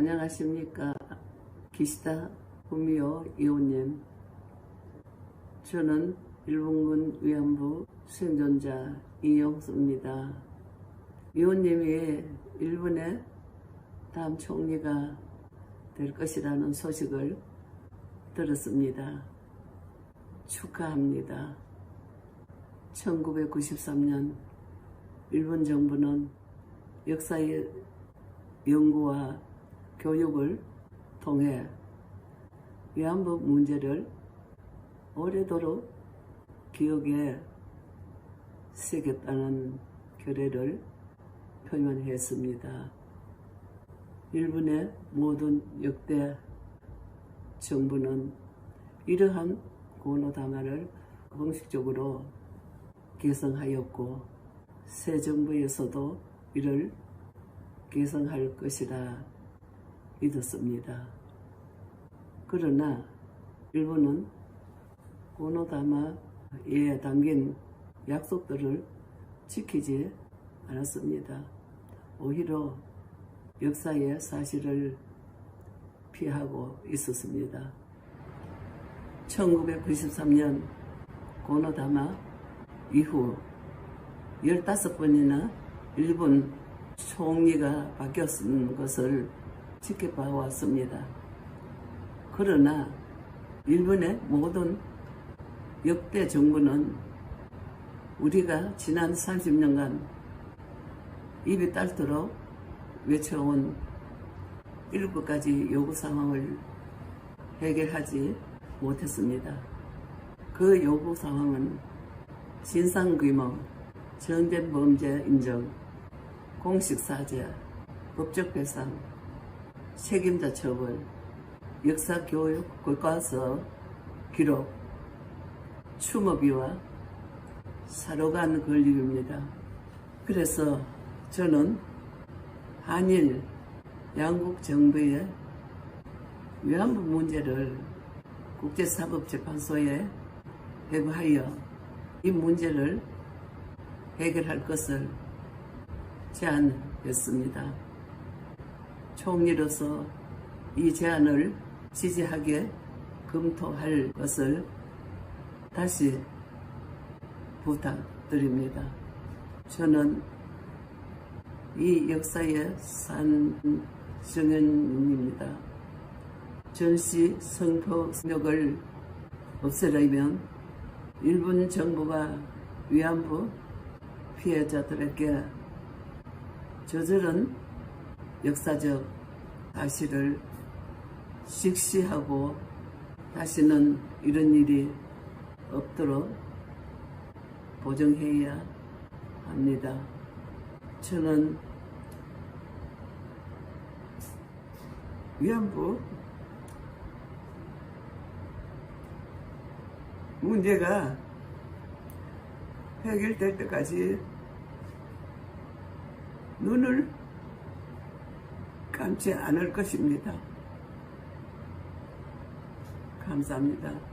안녕하십니까. 기시다 구미호 이호님. 저는 일본군 위안부 생존자 이영수입니다. 이호님이 일본의 다음 총리가 될 것이라는 소식을 들었습니다. 축하합니다. 1993년 일본 정부는 역사의 연구와 교육을 통해 위안부 문제를 오래도록 기억에 새겼다는 결의를 표현했습니다. 일본의 모든 역대 정부는 이러한 고노다마를 공식적으로 개성하였고 새 정부에서도 이를 개성할 것이라 믿었습니다. 그러나 일본은 고노다마에 담긴 약속들을 지키지 않았습니다. 오히려 역사의 사실을 피하고 있었습니다. 1993년 고노다마 이후 15번이나 일본 총리가 바뀌었는 것을 지켜봐 왔습니다. 그러나 일본의 모든 역대 정부는 우리가 지난 30년간 입이 딸도록 외쳐온 일곱 가지 요구 상황을 해결하지 못했습니다. 그 요구 상황은 진상규모, 정된 범죄 인정, 공식사죄, 법적 배상, 책임자 처벌, 역사교육 교과서 기록, 추모비와 사로간 권리입니다. 그래서 저는 한일 양국 정부의 위안부 문제를 국제사법재판소에 회부하여 이 문제를 해결할 것을 제안했습니다. 총리로서 이 제안을 지지하게 검토할 것을 다시 부탁드립니다. 저는 이 역사의 산정현입니다. 전시 성폭력을 없애려면 일본 정부가 위안부 피해자들에게 저절은 역사적 사실을 식시하고 다시는 이런 일이 없도록 보정해야 합니다. 저는 위안부 문제가 해결될 때까지 눈을 감지 않을 것입니다. 감사합니다.